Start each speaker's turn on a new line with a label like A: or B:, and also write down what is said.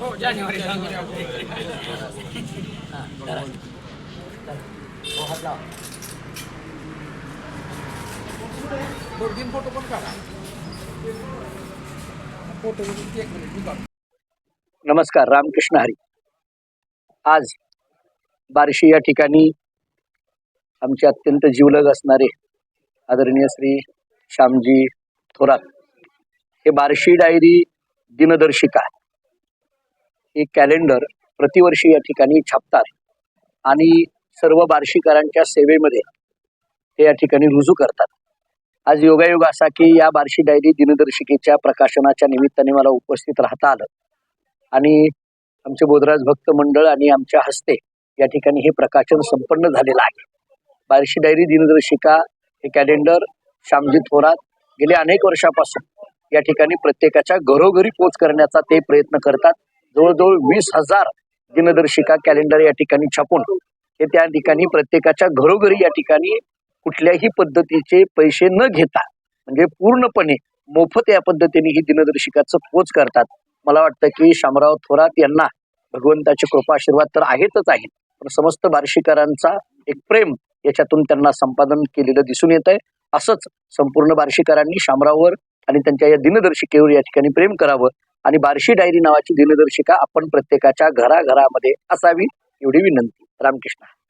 A: हो जानेवारी दोन तीन फोटो पण काढा फोटो एक मिनिट
B: नमस्कार रामकृष्ण हरी. आज बारशी या ठिकाणी आमचे अत्यंत जीवलग असणारे आदरणीय श्री श्यामजी थोरात हे बार्शी डायरी दिनदर्शिका हे कॅलेंडर प्रतिवर्षी या ठिकाणी छापतात आणि सर्व बार्शीकरांच्या सेवेमध्ये ते या ठिकाणी रुजू करतात. आज योगायोग असा की या बार्शी डायरी दिनदर्शिकेच्या प्रकाशनाच्या निमित्ताने मला उपस्थित राहता आलं आणि आमचे बोधराज भक्त मंडळ आणि आमच्या हस्ते या ठिकाणी हे प्रकाशन संपन्न झालेलं आहे. बार्शी डायरी दिनदर्शिका हे कॅलेंडर श्यामजी थोरात गेल्या अनेक वर्षापासून या ठिकाणी प्रत्येकाच्या घरोघरी पोच करण्याचा ते प्रयत्न करतात. जवळजवळ वीस हजार दिनदर्शिका कॅलेंडर या ठिकाणी छापून हे त्या ठिकाणी प्रत्येकाच्या घरोघरी या ठिकाणी कुठल्याही पद्धतीचे पैसे न घेता म्हणजे पूर्णपणे मोफत या पद्धतीने ही दिनदर्शिकाचं पोच करतात. मला वाटतं की शामराव थोरात यांना भगवंताचे कृपाशीर्वाद तर आहेतच आहेत पण समस्त बार्शीकरांचा एक प्रेम याच्यातून त्यांना संपादन केलेलं दिसून येत आहे असंच संपूर्ण बार्शीकरांनी शामराववर आणि त्यांच्या या दिनदर्शिकेवर या ठिकाणी प्रेम करावं आणि बार्शी डायरी नावाची दिनदर्शिका आपण प्रत्येकाच्या घराघरामध्ये असावी एवढी विनंती. रामकृष्ण.